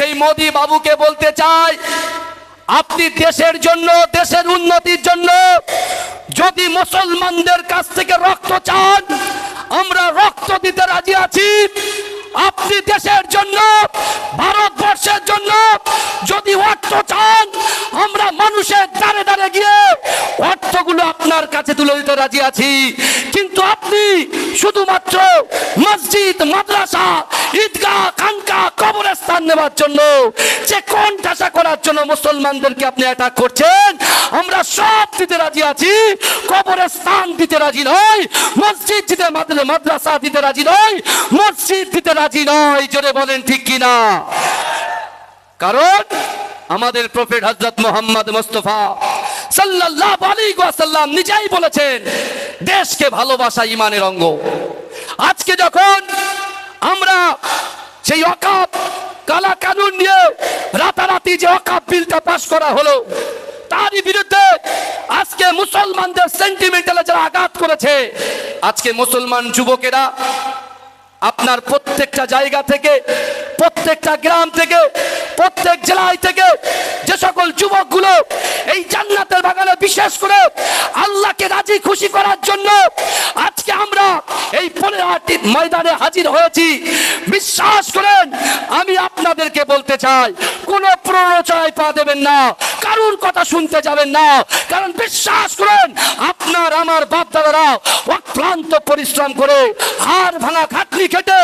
সেই মোদি বাবুকে বলতে চাই, আপনি দেশের জন্য, দেশের উন্নতির জন্য যদি মুসলমানদের কাছ থেকে রক্ত চান, আমরা রক্ত দিতে রাজি আছি। আপনি দেশের জন্য, ভারতবর্ষের জন্য যদি অর্থ চান, আমরা মানুষের দ্বারে দাঁড়ে গিয়ে অর্থগুলো আপনার কাছে তুলে দিতে রাজি আছি। কিন্তু আপনি শুধুমাত্র মসজিদ, মাদ্রাসা, ঈদগাহ খানকা কবরস্থান নেওয়ার জন্য যে কোন ঠাসা করার জন্য মুসলমানদেরকে আপনি অ্যাটাক করছেন, আমরা সব দিতে রাজি আছি, কবরস্থান দিতে রাজি নয় মসজিদ দিতে মাদ্রা- মাদ্রাসা দিতে রাজি নয় মসজিদ দিতে রাজি নয় জোরে বলেন ঠিক কিনা? কারণ আমাদের প্রফেট হজরত মোহাম্মদ মুস্তফা সাল্লাল্লাহু আলাইহি ওয়াসাল্লাম নিজেই বলেছেন, দেশকে ভালোবাসা ইমানের অঙ্গ। আজকে যখন আমরা সেই অকাপ কালা কানুন নিয়ে রাতারাতি যে অকাপ বিলটা পাশ করা হলো, তারই বিরুদ্ধে আজকে মুসলমানদের সেন্টিমেন্টালে যারা আঘাত করেছে, আজকে মুসলমান যুবকেরা আপনার প্রত্যেকটা জায়গা থেকে, প্রত্যেকটা গ্রাম থেকে প্রত্যেক জেলায় থেকে যে সকল যুবকগুলো এই জান্নাতের বাগানে বিশেষ করে আল্লাহকে রাজি, খুশি করার জন্য আজকে আমরা এই পনেরোটি ময়দানে হাজির হয়েছি। বিশ্বাস করেন, আমি আপনাদেরকে বলতে চাই কোনো প্ররোচনায় পা দেবেন না, কারুর কথা শুনতে যাবেন না। কারণ বিশ্বাস করেন, আপনার, আমার বাপ দাদারা অক্লান্ত পরিশ্রম করে হাড় ভাঙা খাটনি খেটে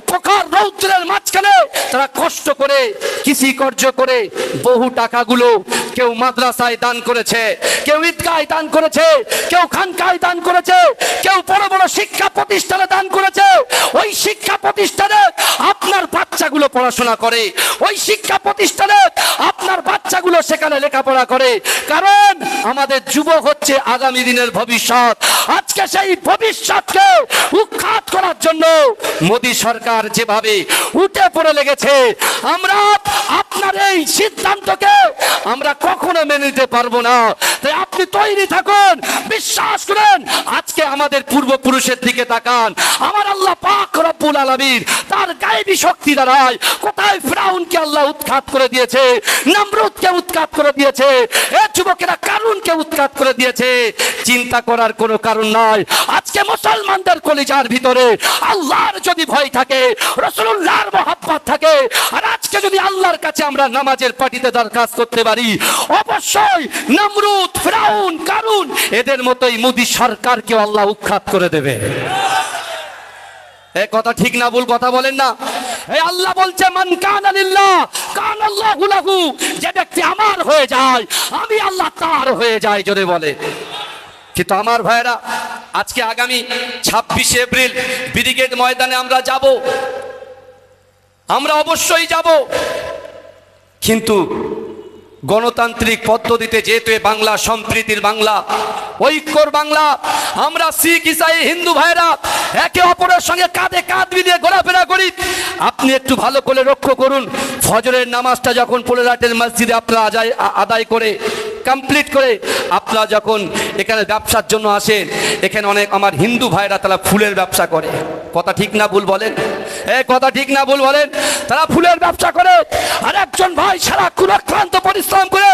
উপকার রৌদ্রের মাঝখানে তারা কষ্ট করে, কৃষি কার্য করে বহু টাকাগুলো কেউ মাদ্রাসায় দান করেছে, কেউ ঈদগায় দান করেছে, কেউ খানকায় দান করেছে, কেউ বড় বড় শিক্ষা প্রতিষ্ঠানে দান করেছে। ওই শিক্ষা প্রতিষ্ঠানে আপনার বাচ্চাগুলো পড়াশোনা করে, ওই শিক্ষা প্রতিষ্ঠানে আপনার বাচ্চাগুলো সেখানে লেখাপড়া করে। কারণ আমাদের যুবক হচ্ছে আগামী দিনের ভবিষ্যৎ। আজকে সেই ভবিষ্যৎকে উৎখাত করার জন্য মোদী সরকার যেভাবে উঠে পড়ে লেগেছে, আমরা আপনার এই সিদ্ধান্তকে আমরা কখনো মেনে নিতে পারব না। তাই আপনি তৈরি থাকুন, বিশ্বাস করেন, আজকে আমাদের পূর্বপুরুষের দিকে তাকান। আমার আল্লাহ পাক রব্বুল আলামিন তার গায়েবী শক্তি দ্বারাই কোথায় ফ্রাউনকে আল্লাহ উৎখাত করে দিয়েছে, নমরুদকে উৎখাত করে দিয়েছে, এ যুবকেরা কারুনকে উৎখাত করে দিয়েছে, চিন্তা করার কোনো কারণ নাই। আজকে মুসলমানদের কলিজার ভিতরে আল্লাহর যদি ভয় থাকে রসুল্লাহর মহাব্বত থাকে, আর আজকে যদি আল্লাহর কাছে আমরা নামাজের পার্টিতে দরখাস্ত করতে পারি, অবশ্যই নমরুদ, ফ্রাউন, কারুন, এদের মতোই মোদী সরকারকে আল্লাহ উৎখাত করে দেবে। এ কথা ঠিক না, ভুল কথা বলেন না। এই আল্লাহ বলছে, মান কান আলিল্লাহ কান আল্লাহু লাহু। যে ব্যক্তি আমার হয়ে যায়, আমি আল্লাহ তার হয়ে যায় জোরে বলে। কিন্তু আমার ভাইরা আজকে আগামী ছাব্বিশে এপ্রিল ব্রিগেড ময়দানে আমরা যাব। আমরা অবশ্যই যাব। কিন্তু গণতান্ত্রিক পদ্ধতিতে যেহেতু বাংলা সম্প্রীতির বাংলা, ঐক্যর বাংলা, আমরা শিখ, ইসাই, হিন্দু ভাইরা একে অপরের সঙ্গে কাঁধে কাঁধ মিলিয়ে ঘোরাফেরা করি। আপনি একটু ভালো করে লক্ষ্য করুন, ফজরের নামাজটা যখন পোলেরাটের মসজিদে আপনারা আদায় আদায় করে কমপ্লিট করে, আপনারা যখন এখানে ব্যবসার জন্য আসেন, এখানে অনেক আমার হিন্দু ভাইরা তারা ফুলের ব্যবসা করে। কথা ঠিক না, ভুল বলেন? কথা ঠিক না ভুল বলেন। তারা ফুলের ব্যবসা করে, আর একজন ভাই সারাক্ষণ আক্রান্ত, পরিশ্রম করে,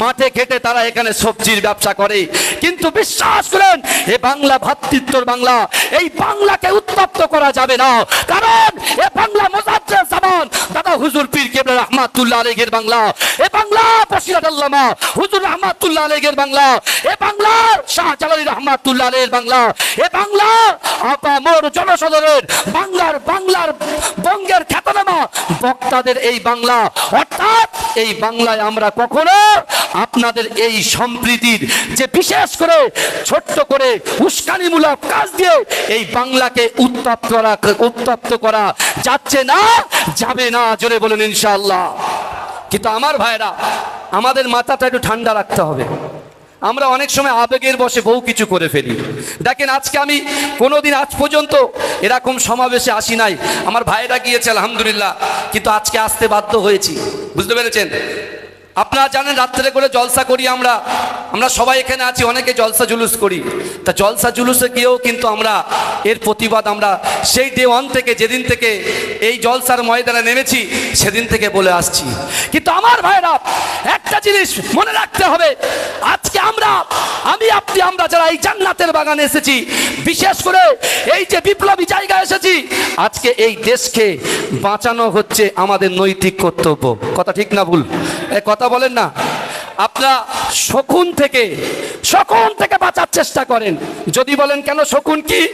মাঠে খেটে তারা এখানে সবজির ব্যবসা করে। কিন্তু বিশ্বাস করেন, এ বাংলা ভাতৃত্বর বাংলা, এই বাংলাকে উত্তপ্ত করা যাবে না। কারণ, এ বাংলা মোজাদ্দের জামান, দাদা হুজুর পীর কেবলা রহমাতুল্লাহ আলাইহির বাংলা। এ বাংলা বসিরাত আল্লামা, হুজুর রহমাতুল্লাহ আলাইহির বাংলা। এ বাংলা শাহ রহমাতুল্লাহ আলাইহির বাংলা। এ বাংলা আপা মোর জনসাধারণের, বাংলার বাংলার বঙ্গের খ্যাতনামা বক্তাদের এই বাংলা। অর্থাৎ, এই বাংলায় আমরা কখনো আপনাদের এই সম্প্রীতির যে বিশেষ করে, ছোট্ট করে, উস্কানিমূলক কাজ দিয়ে এই বাংলাকে উত্তপ্ত করা উত্তপ্ত করা যাচ্ছে না, যাবে না, জোরে বলুন ইনশাআল্লাহ। কিন্তু আমার ভাইরা আমাদের মাথাটা একটু ঠান্ডা রাখতে হবে। আমরা অনেক সময় আবেগের বসে বহু কিছু করে ফেলি। দেখেন, আজকে আমি কোনোদিন আজ পর্যন্ত এরকম সমাবেশে আসি নাই। আমার ভাইরা গিয়েছে, আলহামদুলিল্লাহ। কিন্তু আজকে আসতে বাধ্য হয়েছি। বুঝতে পেরেছেন? আপনারা জানেন রাত্রে করে জলসা করি আমরা। আমরা সবাই এখানে আছি, অনেকে জলসা জুলুস করি। তা জলসা জুলুসে গিয়েও কিন্তু আমরা এর প্রতিবাদ আমরা সেই ডে ওয়ান থেকে, যেদিন থেকে এই জলসার ময়দানে নেমেছি, সেদিন থেকে বলে আসছি। কিন্তু আমার ভাইরা, একটা জিনিস মনে রাখতে হবে। আজকে আমরা, আমি, আপনি, আমরা যারা এই জান্নাতের বাগানে এসেছি, বিশেষ করে এই যে বিপ্লবী জায়গায় এসেছি, আজকে এই দেশকে বাঁচানো হচ্ছে আমাদের নৈতিক কর্তব্য। কথা ঠিক না ভুল? এ কথা বলেন না। আপনারা শকুন থেকে শকুন থেকে বাঁচার চেষ্টা করেন। যদি বলেন, কেন শকুন কি?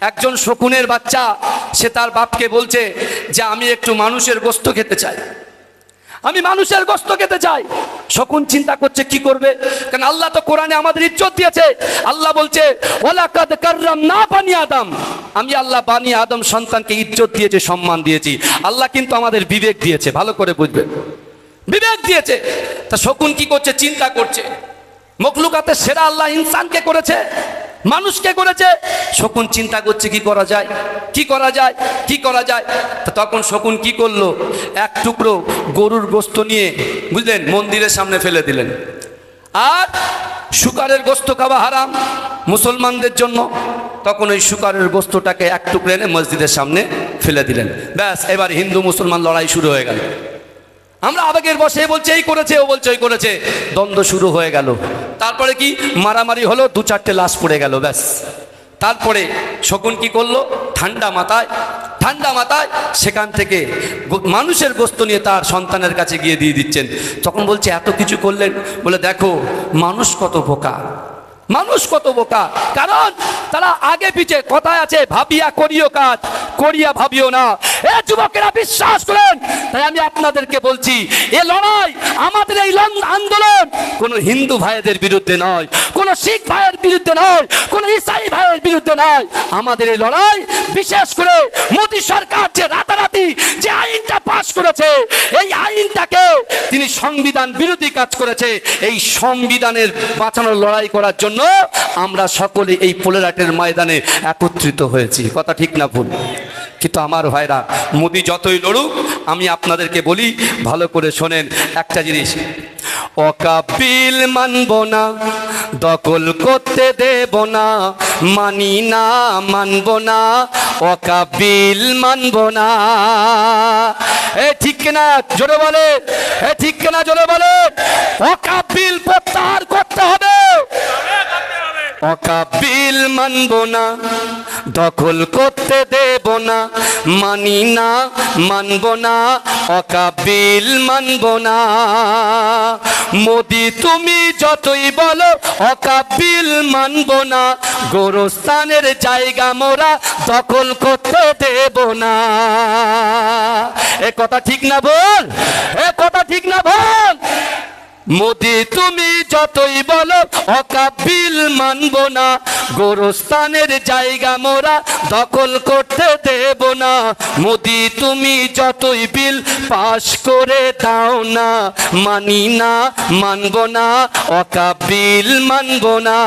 একজন শকুনের বাচ্চা, সে তার বাপকে বলছে যে, আমি একটু মানুষের গোস্ত খেতে চাই। আমি মানুষের গোস্ত খেতে চাই। শকুন চিন্তা করছে, কি করবে? কারণ আল্লাহ তো কোরআনে আমাদের ইজ্জত দিয়েছে। আল্লাহ বলছে ওলাকাদ কাররাম না বানি আদম। আমি আল্লাহ বানি আদম সন্তানকে ইজ্জত দিয়েছে, সম্মান দিয়েছি। আল্লাহ কিন্তু আমাদের বিবেক দিয়েছে। ভালো করে বুঝবেন। বিবেক দিয়েছে। তা শকুন কি করছে? চিন্তা করছে। মখলুকাতে সেরা আল্লাহ ইনসানকে করেছে, মানুষকে করেছে। শকুন চিন্তা করছে, কি করা যায়? কি করা যায়? কি করা যায়? তখন শকুন কি করল? এক টুকরো গরুর গোস্ত নিয়ে, বুঝলেন, মন্দিরের সামনে ফেলে দিলেন। আর শুকারের গোস্ত খাওয়া হারাম মুসলমানদের জন্য। তখন ওই শুকারের গোস্তটাকে এক টুকরো এনে মসজিদের সামনে ফেলে দিলেন। ব্যাস, এবার হিন্দু মুসলমান লড়াই শুরু হয়ে গেল। আমরা আবেগের বসে বলছে, এই করেছে, ও বলছে, ওই করেছে। দ্বন্দ্ব শুরু হয়ে গেল। তারপরে কি? মারামারি হলো, দু চারটে লাশ পড়ে গেল, ব্যাস। তারপরে শকুন কি করল? ঠান্ডা মাথায় ঠান্ডা মাথায় সেখান থেকে মানুষের গোস্ত নিয়ে তার সন্তানের কাছে গিয়ে দিয়ে দিচ্ছেন। তখন বলছে, এত কিছু করলেন? বলে, দেখো, মানুষ কত বোকা। মানুষ কত বোকা। কারণ তারা আগে পিছে কথায় আছে, ভাবিয়া করিও কাজ। করিয়া ভাবিও না। এ যুবকেরা, বিশ্বাস করেন? তাই আমি আপনাদেরকে বলছি, এ লড়াই, আমাদের এই আন্দোলন কোন হিন্দু ভাইদের বিরুদ্ধে নয়। কোন শিখ ভাইয়ের বিরুদ্ধে নয়, কোন ইসাই ভাইয়ের বিরুদ্ধে নয়। আমাদের এই লড়াই, বিশেষ করে মোদী সরকার যে রাতারাতি যে আইনটা পাশ করেছে, এই আইনটাকে তিনি সংবিধান বিরোধী কাজ করেছে, এই সংবিধানের বাঁচানোর লড়াই করার জন্য আমরা সকলে এই পোলেরাটের ময়দানে একত্রিত হয়েছি। কথা ঠিক না ভুল? কিন্তু আমার ভাইরা, মোদি যতই লড়ুক, আমি আপনাদেরকে বলি, ভালো করে শোনেন একটা জিনিস। অকাপিল মানব না, দখল করতে দেব না, মানি না, মানব না অকাপিল মানব না। এ ঠিক না জোরে বলে, এ ঠিক না জোরে বলে অকাপিল প্রত্যাহার করতে হবে। অকাপিল মানব না, দখল করতে দেব না, মানি না, মানব না অকাপিল মানব না। মোদি তুমি যতই বলো অকাপিল মানব না, গোরস্থানের জায়গা মোরা দখল করতে দেব না। এ কথা ঠিক না বল? এ কথা ঠিক না বল? মোদি, তুমি যতই বলো, অকাবিল মানব না। গোরস্থানের জায়গা মোরা দখল করতে দেব না। মোদি, তুমি যতই বিল পাশ করে দাও না, মানি না, মানব না, অকাবিল মানব না।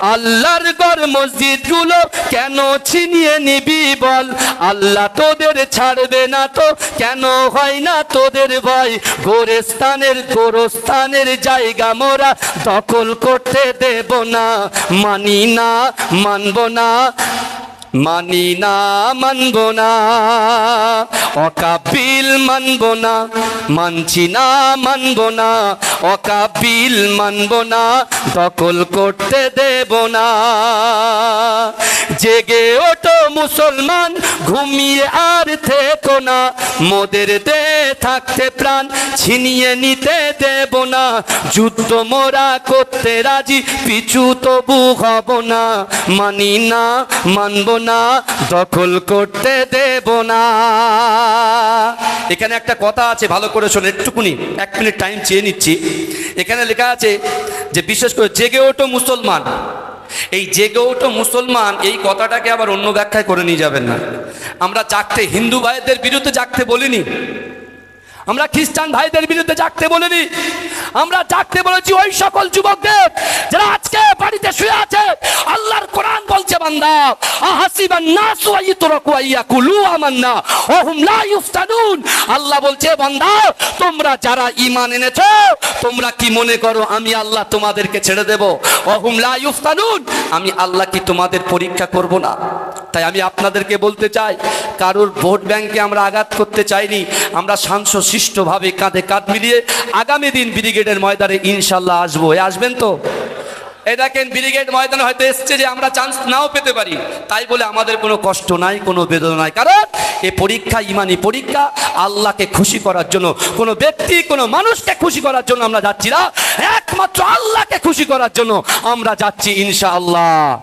আল্লাহর গড় মসজিদগুলো কেন ছিনিয়ে নিবি বল? আল্লাহ তোদের ছাড়বে না তো, কেন হয় না তোদের ভয়? গোরস্থানের গোরস্থানের জায়গা মোরা দখল করতে দেব না। মানি না মানব না। মানি না মানব না, অকাবিল মানব না, মানছি না মানব না, অকাবিল মানব না, দখল করতে দেব না। জেগে ওঠো মুসলমান, ঘুমিয়ে আর থেকো না, মোদের দে থাকতে প্রাণ, ছিনিয়ে নিতে দেব না। যুদ্ধ মোরা করতে রাজি, পিছু তবু হব না। মানি না মানব না দখল করতে দেব না। এখানে একটা কথা আছে, ভালো করে শোনেন একটুকুনি, এক মিনিট টাইম চেয়ে নিচ্ছি। এখানে লেখা আছে যে, বিশেষ করে জেগে ওঠো মুসলমান। এই জেগে ওঠো মুসলমান, এই কথাটাকে আবার অন্য ব্যাখ্যায় করে নিয়ে যাবেন না। আমরা জাগতে, হিন্দু ভাইদের বিরুদ্ধে জাগতে বলিনি। আমরা খ্রিস্টান ভাইদের বিরুদ্ধে জাগতে বলিনি। আমরা জাগতে বলেছি ওই সকল যুবকদের যারা আজকে বাড়িতে শুয়ে আছে, আল্লাহর কোরআন বলছে, বান্দা, আহাসিবান নাসু আইতুরাকু আইয়াকুলু আমান্না, ওহুম লা ইফতানুন আল্লাহ বলছে, বান্দা, তোমরা যারা ঈমান এনেছো, তোমরা কি মনে করো আমি আল্লাহ তোমাদেরকে ছেড়ে দেব? ওহুম লা ইফতানুন আমি আল্লাহ কি তোমাদের পরীক্ষা করব না? তাই আমি আপনাদেরকে বলতে চাই, কারোর ভোট ব্যাংকে আমরা আঘাত করতে চাইনি, আমরা সাংসশিষ্টভাবে কাঁধে কাঁধ মিলিয়ে আগামী দিন ব্রিগেডের ময়দানে ইনশাল্লাহ আসব। আসবেন তো? দেখেন ব্রিগেড ময়দানে হয়তো এসছে যে আমরা চান্স নাও পেতে পারি। তাই বলে আমাদের কোনো কষ্ট নাই, কোনো বেদনা নাই। কারণ এ পরীক্ষা ইমানি পরীক্ষা, আল্লাহকে খুশি করার জন্য, কোনো ব্যক্তি, কোনো মানুষকে খুশি করার জন্য আমরা যাচ্ছি না। একমাত্র আল্লাহকে খুশি করার জন্য আমরা যাচ্ছি ইনশাআল্লাহ।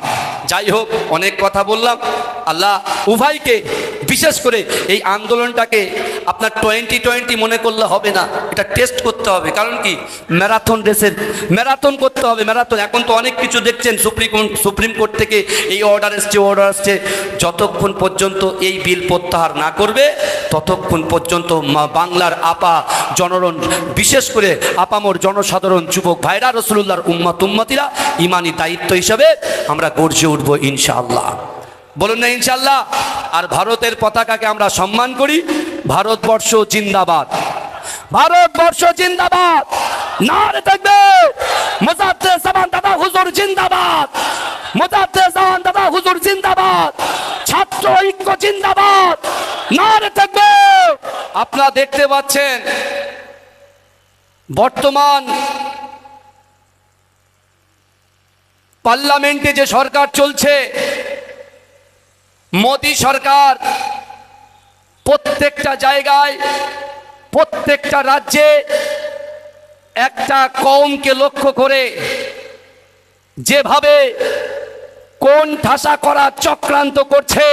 যাই হোক, অনেক কথা বললাম। আল্লাহ উভয়কে বিশেষ করে এই আন্দোলনটাকে আপনার টোয়েন্টি টোয়েন্টি মনে করলে হবে না, এটা টেস্ট করতে হবে। কারণ কি? ম্যারাথন রেসের, ম্যারাথন করতে হবে। ম্যারাথন, এখন তো অনেক কিছু দেখছেন সুপ্রিম সুপ্রিম কোর্ট থেকে এই অর্ডার এসছে অর্ডার আসছে যতক্ষণ পর্যন্ত এই বিল প্রত্যাহার না করবে, ততক্ষণ পর্যন্ত বাংলার আপা জনরণ, বিশেষ করে আপামর জনসাধারণ, যুবক ভাইরা রসুল্লাহর উম্মত, উম্মতিরা, ইমানি দায়িত্ব হিসাবে আমরা গর্জে উঠবো ইনশাআল্লাহ। বলুন না ইনশাল্লাহ আর ভারতের পতাকাকে আমরা সম্মান করি। ভারতবর্ষ জিন্দাবাদ। ভারতবর্ষ জিন্দাবাদ। নারে থাকবে। মোজাদ্দে জামান দাদা, হুজুর জিন্দাবাদ। মোজাদ্দে জামান দাদা, হুজুর জিন্দাবাদ। ছাত্র ঐক্য জিন্দাবাদ। নারে থাকবে। আপনারা দেখতে পাচ্ছেন, বর্তমান পার্লামেন্টে যে সরকার চলছে মোদি সরকার প্রত্যেকটা জায়গায়, প্রত্যেকটা রাজ্যে একটা কমকে লক্ষ্য করে যেভাবে কোন ঠাসা করা চক্রান্ত করছে